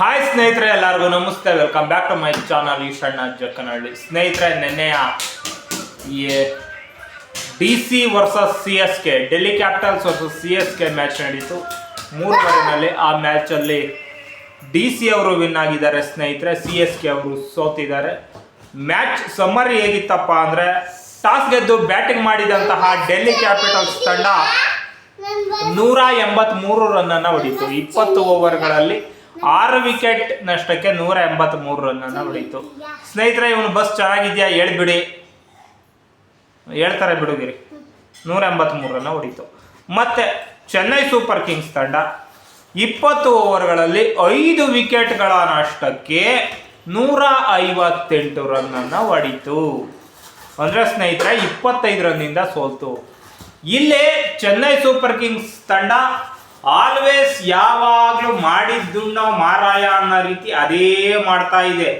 Hi ಸ್ನೇಹಿತರೆ, ಎಲ್ಲರಿಗೂ ನಮಸ್ತೆ. Welcome back to my channel ಈ ಸಣ್ಣ ಜಕ್ಕನಹಳ್ಳಿ. ಸ್ನೇಹಿತರೆ ನೆನ್ನೆಯ ಈ D C versus C S K Delhi Capitals versus C S K match ನಡೀತು. ಮೂರುವರೆನಲ್ಲಿ ಆ ಮ್ಯಾಚಲ್ಲಿ ಡಿ ಸಿ ಅವರು ವಿನ್ ಆಗಿದ್ದಾರೆ ಸ್ನೇಹಿತರೆ ಸಿ ಎಸ್ ಕೆ ಅವರು ಸೋತಿದ್ದಾರೆ. ಮ್ಯಾಚ್ ಸಮ್ಮರಿ ಹೇಗಿತ್ತಪ್ಪ ಅಂದರೆ, ಟಾಸ್ ಗೆದ್ದು ಬ್ಯಾಟಿಂಗ್ ಮಾಡಿದಂತಹ ಡೆಲ್ಲಿ ಕ್ಯಾಪಿಟಲ್ಸ್ ತಂಡ ನೂರ ಎಂಬತ್ತ್ಮೂರು ರನ್ನನ್ನು ಹೊಡಿತು. ಇಪ್ಪತ್ತು ಓವರ್ಗಳಲ್ಲಿ ಆರು ವಿಕೆಟ್ ನಷ್ಟಕ್ಕೆ ನೂರ ಎಂಬತ್ಮೂರು ರನ್ ಅನ್ನ ಹೊಡಿತು. ಸ್ನೇಹಿತರೆ, ಇವನು ಬಸ್ ಚೆನ್ನಾಗಿದೆಯಾ? ಹೇಳ್ಬಿಡಿ ಹೇಳ್ತಾರೆ ಬಿಡುಗಿರಿ ನೂರ ಎಂಬತ್ತ್ಮೂರು ರನ್ ಹೊಡಿತು. ಮತ್ತೆ ಚೆನ್ನೈ ಸೂಪರ್ ಕಿಂಗ್ಸ್ ತಂಡ ಇಪ್ಪತ್ತು ಓವರ್ಗಳಲ್ಲಿ ಐದು ವಿಕೆಟ್ಗಳ ನಷ್ಟಕ್ಕೆ ನೂರ ಐವತ್ತೆಂಟು ರನ್ನನ್ನು ಹೊಡಿತು. ಅಂದರೆ ಸ್ನೇಹಿತರೆ, ಇಪ್ಪತ್ತೈದು ರನ್ನಿಂದ ಸೋಲ್ತು. ಇಲ್ಲೇ ಚೆನ್ನೈ ಸೂಪರ್ ಕಿಂಗ್ಸ್ ತಂಡ ಆಲ್ವೇಸ್ ಯಾವಾಗಲೂ ಮಾಡಿದ್ದು ನಾವು ಮಾರಾಯ ಅನ್ನೋ ರೀತಿ ಅದೇ ಮಾಡ್ತಾ ಇದೆ.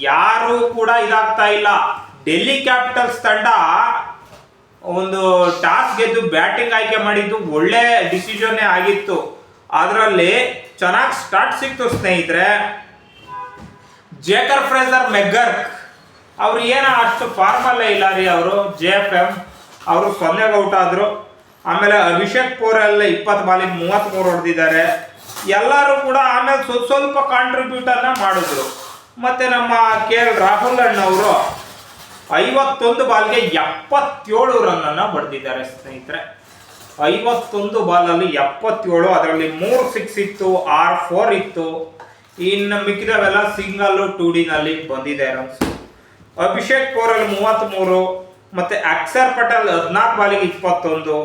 ಯಾರು ಕೂಡ ಇದಾಗ್ತಾ ಇಲ್ಲ. ಡೆಲ್ಲಿ ಕ್ಯಾಪಿಟಲ್ಸ್ ತಂಡ ಒಂದು ಟಾಸ್ ಗೆದ್ದು ಬ್ಯಾಟಿಂಗ್ ಆಯ್ಕೆ ಮಾಡಿದ್ದು ಒಳ್ಳೆ ಡಿಸಿಷನ್ನೇ ಆಗಿತ್ತು. ಅದರಲ್ಲಿ ಚೆನ್ನಾಗಿ ಸ್ಟಾರ್ಟ್ ಸಿಕ್ತು ಸ್ನೇಹಿತರೆ. ಜೇಕರ್ ಫ್ರೇಸರ್ ಮೆಗ್ಗರ್ ಅವ್ರು ಏನೋ ಅಷ್ಟು ಫಾರ್ಮಲ್ಲೇ ಇಲ್ಲ ರೀ ಅವರು ಜೆ ಎಫ್ ಎಂ ಅವರು ಸೊನ್ನೆಗೆ ಔಟ್ ಆದರು. ಆಮೇಲೆ ಅಭಿಷೇಕ್ ಪೋರೆಲ್ಲ ಇಪ್ಪತ್ತು ಬಾಲಿಗೆ ಮೂವತ್ತ್ಮೂರು ಹೊಡೆದಿದ್ದಾರೆ. ಎಲ್ಲರೂ ಕೂಡ ಆಮೇಲೆ ಸ್ವಲ್ಪ ಸ್ವಲ್ಪ ಕಾಂಟ್ರಿಬ್ಯೂಟನ್ನು ಮಾಡಿದ್ರು. ಮತ್ತು ನಮ್ಮ ಕೆ ಎಲ್ ರಾಹುಲ್ ಅಣ್ಣವರು ಐವತ್ತೊಂದು ಬಾಲ್ಗೆ ಎಪ್ಪತ್ತೇಳು ರನ್ನನ್ನು ಬಡ್ದಿದ್ದಾರೆ ಸ್ನೇಹಿತರೆ. ಐವತ್ತೊಂದು ಬಾಲಲ್ಲಿ ಎಪ್ಪತ್ತೇಳು, ಅದರಲ್ಲಿ ಮೂರು ಸಿಕ್ಸ್ ಇತ್ತು, ಆರ್ ಫೋರ್ ಇತ್ತು. ಇನ್ನು ಮಿಕ್ಕಿದವೆಲ್ಲ ಸಿಂಗಲ್ಲು ಟೂ ಡಿನಲ್ಲಿ ಬಂದಿದೆ ರನ್ಸ್ ಅಭಿಷೇಕ್ ಪೋರಲ್ಲಿ ಮೂವತ್ತ್ಮೂರು ಮತ್ತೆ ಅಕ್ಷರ್ ಪಟೇಲ್ ಹದಿನಾಲ್ಕು ಬಾಲಿಗೆ ಇಪ್ಪತ್ತೊಂದು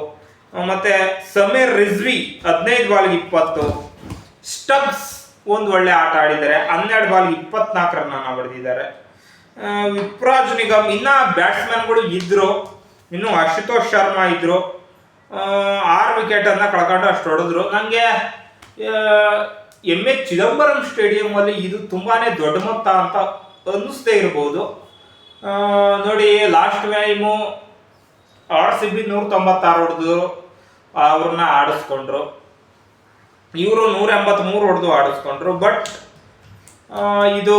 ಮತ್ತೆ ಸಮೀರ್ ರಿಜ್ವಿ ಹದಿನೈದು ಬಾಲಿಗೆ ಇಪ್ಪತ್ತು, ಸ್ಟಬ್ಸ್ ಒಂದು ಒಳ್ಳೆ ಆಟ ಆಡಿದ್ದಾರೆ. ಹನ್ನೆರಡು ಬಾಲ್ಗೆ ಇಪ್ಪತ್ನಾಲ್ಕು ರನ್ನ ಹೊಡೆದಿದ್ದಾರೆ ವಿಪ್ರಾಜ್ ನಿಗಮ್, ಇನ್ನ ಬ್ಯಾಟ್ಸ್ಮನ್ಗಳು ಇದ್ರು. ಇನ್ನು ಅಶುತೋಷ್ ಶರ್ಮಾ ಇದ್ರು. ಆರು ವಿಕೆಟ್ ಅನ್ನ ಕಳ್ಕೊಂಡು ಅಷ್ಟು ಹೊಡೆದ್ರು. ನನಗೆ ಎಂ ಎಚ್ ಚಿದಂಬರಂ ಸ್ಟೇಡಿಯಂ ಅಲ್ಲಿ ಇದು ತುಂಬಾನೇ ದೊಡ್ಡ ಮೊತ್ತ ಅಂತ ಅನ್ನಿಸ್ತೇ ಇರ್ಬೋದು. ನೋಡಿ, last time R C B ನೂರ ತೊಂಬತ್ತಾರು ಹೊಡೆದ್ರು ಅವ್ರನ್ನ ಆಡಿಸ್ಕೊಂಡ್ರು. ಇವರು ನೂರ ಎಂಬತ್ಮೂರು ಹೊಡೆದು ಆಡಿಸ್ಕೊಂಡ್ರು. ಬಟ್ ಇದು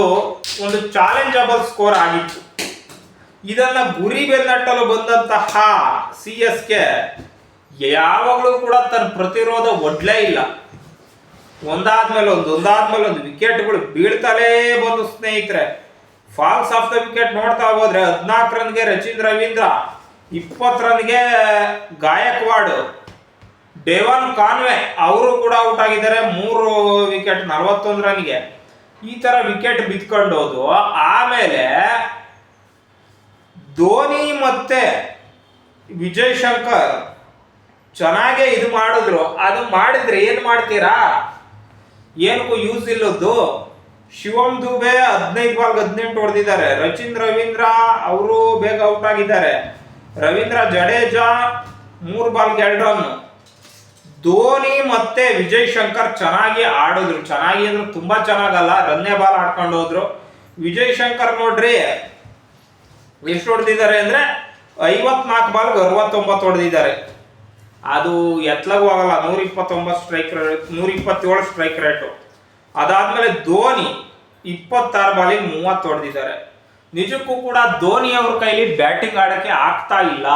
ಒಂದು ಚಾಲೆಂಜಬಲ್ ಸ್ಕೋರ್ ಆಗಿತ್ತು. ಇದನ್ನ ಗುರಿ ಬೆನ್ನಟ್ಟಲು ಬಂದಂತಹ ಸಿ ಎಸ್ ಕೆ ಯಾವಾಗಲೂ ಕೂಡ ತನ್ನ ಪ್ರತಿರೋಧ ಒಡ್ಲೇ ಇಲ್ಲ. ಒಂದಾದ್ಮೇಲೆ ಒಂದು ಒಂದಾದ್ಮೇಲೆ ಒಂದು ವಿಕೆಟ್ಗಳು ಬೀಳ್ತಲೇ ಬಂದು ಸ್ನೇಹಿತರೆ. ಫಾಲ್ಸ್ ಆಫ್ ದ ವಿಕೆಟ್ ನೋಡ್ತಾ ಹೋದ್ರೆ ಹದಿನಾಲ್ಕು ರನ್ಗೆ ರಚಿನ್ ರವೀಂದ್ರ ಇಪ್ಪತ್ತು ರನ್ಗೆ ಗಾಯಕ್ವಾಡ್, ಡೇವನ್ ಕಾನ್ವೆ ಅವರು ಕೂಡ ಔಟ್ ಆಗಿದ್ದಾರೆ ಮೂರು ವಿಕೆಟ್ ನಲವತ್ತೊಂದು ರನ್ಗೆ ಈ ತರ ವಿಕೆಟ್ ಬಿತ್ಕೊಂಡೋದು ಆಮೇಲೆ ಧೋನಿ ಮತ್ತೆ ವಿಜಯ್ ಶಂಕರ್ ಚೆನ್ನಾಗೇ ಇದು ಮಾಡಿದ್ರು. ಅದು ಮಾಡಿದ್ರೆ ಏನು ಮಾಡ್ತೀರಾ? ಏನಕ್ಕೂ ಯೂಸ್ ಇಲ್ಲದ್ದು. ಶಿವಮ್ ದುಬೆ ಹದಿನೈದು ಬಾಲ್ ಹದಿನೆಂಟು ಹೊಡೆದಿದ್ದಾರೆ. ರಚಿನ್ ರವೀಂದ್ರ ಅವರು ಬೇಗ ಔಟ್ ಆಗಿದ್ದಾರೆ. ರವೀಂದ್ರ ಜಡೇಜಾ ಮೂರು ಬಾಲ್ಗೆ ಎರಡು ರನ್ ಧೋನಿ ಮತ್ತೆ ವಿಜಯ್ ಶಂಕರ್ ಚೆನ್ನಾಗಿ ಆಡಿದ್ರು. ಚೆನ್ನಾಗಿ ಅಂದ್ರೆ ತುಂಬಾ ಚೆನ್ನಾಗಲ್ಲ, ರನ್ನೇ ಬಾಲ್ ಆಡ್ಕೊಂಡು ಹೋದ್ರು. ವಿಜಯ್ ಶಂಕರ್ ನೋಡ್ರಿ, ಎಷ್ಟು ಹೊಡೆದಿದ್ದಾರೆ ಅಂದ್ರೆ ಐವತ್ನಾಲ್ಕು ಬಾಲ್ಗೆ ಅರವತ್ತೊಂಬತ್ತು ಹೊಡೆದಿದ್ದಾರೆ. ಅದು ಎತ್ಲಗೂ ಆಗಲ್ಲ ನೂರ ಇಪ್ಪತ್ತೊಂಬತ್ತು ಸ್ಟ್ರೈಕ್ ರೇಟ್ ನೂರ ಇಪ್ಪತ್ತೇಳು ಸ್ಟ್ರೈಕ್ ರೇಟು ಅದಾದ್ಮೇಲೆ ಧೋನಿ ಇಪ್ಪತ್ತಾರು ಬಾಲಿಗೆ ಮೂವತ್ತು ಹೊಡೆದಿದ್ದಾರೆ. ನಿಜಕ್ಕೂ ಕೂಡ ಧೋನಿ ಅವ್ರ ಕೈಲಿ ಬ್ಯಾಟಿಂಗ್ ಆಡಕ್ಕೆ ಆಗ್ತಾ ಇಲ್ಲ.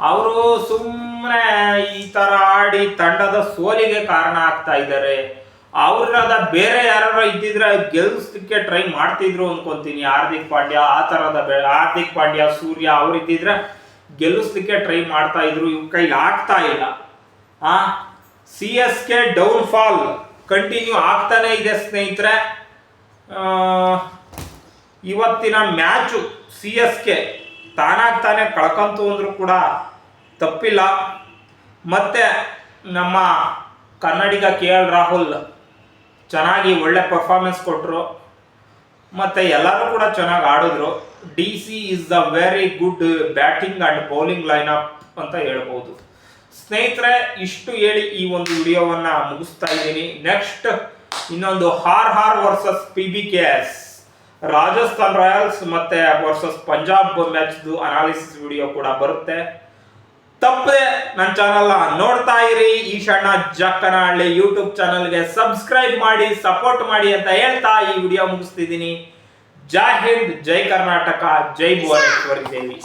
ಅವರು ಸುಮ್ಮನೆ ಈ ತರ ಆಡಿ ತಂಡದ ಸೋಲಿಗೆ ಕಾರಣ ಆಗ್ತಾ ಇದ್ದಾರೆ. ಅವ್ರದ ಬೇರೆ ಯಾರು ಇದ್ದಿದ್ರೆ ಗೆಲ್ಸಕ್ಕೆ ಟ್ರೈ ಮಾಡ್ತಿದ್ರು ಅನ್ಕೊಂತೀನಿ. ಹಾರ್ದಿಕ್ ಪಾಂಡ್ಯ, ಆ ತರದ ಹಾರ್ದಿಕ್ ಪಾಂಡ್ಯ, ಸೂರ್ಯ ಅವ್ರು ಇದ್ದಿದ್ರೆ ಗೆಲ್ಲಿಸ್ಲಿಕ್ಕೆ ಟ್ರೈ ಮಾಡ್ತಾ ಇದ್ರು. ಇವ್ರ ಕೈಲಿ ಆಗ್ತಾ ಇಲ್ಲ. ಆ, C S K down fall continue ಆಗ್ತಾನೆ ಇದೆ ಸ್ನೇಹಿತರೆ. ಇವತ್ತಿನ ಮ್ಯಾಚು ಸಿ ಎಸ್ ಕೆ ತಾನಾಗ್ ತಾನೇ ಕಳ್ಕಂತು ಅಂದ್ರೂ ಕೂಡ ತಪ್ಪಿಲ್ಲ. ಮತ್ತೆ ನಮ್ಮ ಕನ್ನಡಿಗ ಕೆ ಎಲ್ ರಾಹುಲ್ ಚೆನ್ನಾಗಿ ಒಳ್ಳೆ ಪರ್ಫಾರ್ಮೆನ್ಸ್ ಕೊಟ್ಟರು ಮತ್ತು ಎಲ್ಲರೂ ಕೂಡ ಚೆನ್ನಾಗಿ ಆಡಿದ್ರು. D C is the very good batting and bowling line up ಅಂತ ಹೇಳ್ಬೋದು. ಸ್ನೇಹಿತರೆ, ಇಷ್ಟು ಹೇಳಿ ಈ ಒಂದು ವಿಡಿಯೋವನ್ನು ಮುಗಿಸ್ತಾ ಇದ್ದೀನಿ. ನೆಕ್ಸ್ಟ್ ಇನ್ನೊಂದು ಹಾರ್ ಹಾರ್ versus P B K S Rajasthan Royals ಮತ್ತೆ ವರ್ಸಸ್ ಪಂಜಾಬ್ ಮ್ಯಾಚ್ದು ಅನಾಲಿಸಿಸ್ ವಿಡಿಯೋ ಕೂಡ ಬರುತ್ತೆ. ತಪ್ಪದೆ ನನ್ನ ಚಾನಲ್ ನೋಡ್ತಾ ಇರಿ. ಈಶಣ್ಣ ಜಕ್ಕನಹಳ್ಳಿ ಯೂಟ್ಯೂಬ್ ಚಾನಲ್ಗೆ ಸಬ್ಸ್ಕ್ರೈಬ್ ಮಾಡಿ ಸಪೋರ್ಟ್ ಮಾಡಿ ಅಂತ ಹೇಳ್ತಾ ಈ ವಿಡಿಯೋ ಮುಗಿಸ್ತಿದ್ದೀನಿ. ಜೈ ಹಿಂದ್, ಜೈ ಕರ್ನಾಟಕ, ಜೈ ಭುವನೇಶ್ವರಿ ದೇವಿ.